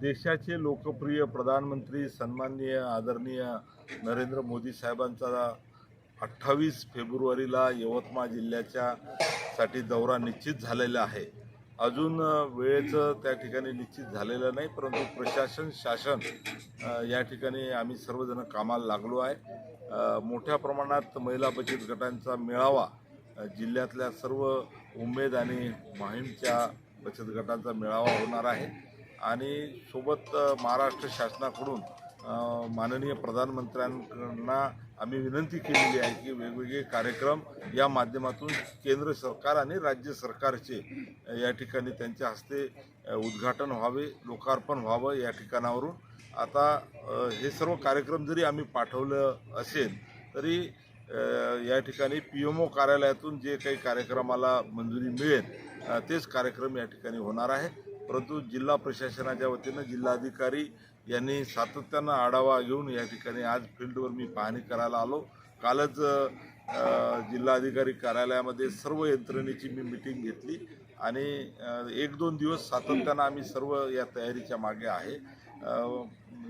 देशाचे लोकप्रिय प्रधानमंत्री सन्माननीय आदरणीय नरेंद्र मोदी साहेबांचा अठ्ठावीस फेब्रुवारीला यवतमाळ जिल्ह्याच्या साठी दौरा निश्चित झालेला आहे. अजून वेळेचं त्या ठिकाणी निश्चित झालेलं नाही परंतु प्रशासन शासन या ठिकाणी आम्ही सर्वजण कामाला लागलो आहे. मोठ्या प्रमाणात महिला बचत गटांचा मेळावा जिल्ह्यातल्या सर्व उमेद आणि माहीमच्या बचत गटांचा मेळावा होणार आहे. आणि सोबत महाराष्ट्र शासनाकडून माननीय प्रधानमंत्र्यांना आम्ही विनंती केलेली आहे की वेगवेगळे कार्यक्रम या माध्यमातून केंद्र सरकार आणि राज्य सरकारचे या ठिकाणी त्यांच्या हस्ते उद्घाटन व्हावे लोकार्पण व्हावं या ठिकाणावरून. आता हे सर्व कार्यक्रम जरी आम्ही पाठवलं असेल तरी या ठिकाणी पी एम ओ कार्यालयातून जे काही कार्यक्रमाला मंजुरी मिळेल तेच कार्यक्रम या ठिकाणी होणार आहे. परंतु जिल्हा प्रशासनाच्या वतीनं जिल्हाधिकारी यांनी सातत्यानं आढावा घेऊन या ठिकाणी आज फील्डवर मी पाहणी करायला आलो. कालच जिल्हाधिकारी कार्यालयामध्ये सर्व यंत्रणेची मी मिटिंग घेतली आणि एक दोन दिवस सातत्यानं आम्ही सर्व या तयारीच्या मागे आहे.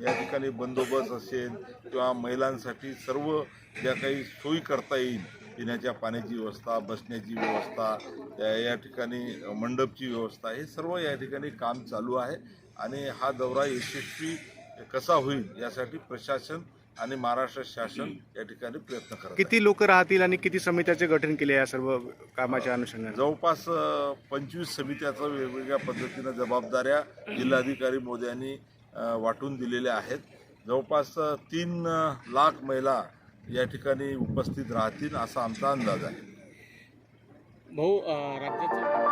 या ठिकाणी बंदोबस्त असेल किंवा महिलांसाठी सर्व ज्या काही सोयी करता येईल पिण्याच्या पाण्याची व्यवस्था बसण्याची व्यवस्था या ठिकाणी मंडपची व्यवस्था हे सर्व या ठिकाणी काम चालू आहे. आणि हा दौरा यशस्वी कसा होईल यासाठी प्रशासन आणि महाराष्ट्र शासन या ठिकाणी प्रयत्न करत. किती लोक राहतील आणि किती समित्याचे गठन केले या सर्व कामाच्या अनुषंगाने? जवळपास पंचवीस समित्याचं वेगवेगळ्या पद्धतीनं जबाबदाऱ्या जिल्हाधिकारी मोद्यांनी अ, वाटून दिलेल्या आहेत. जवळपास तीन लाख महिला या ठिकाणी उपस्थित राहतील असा आमचा अंदाज आहे. भाऊ राज्याचं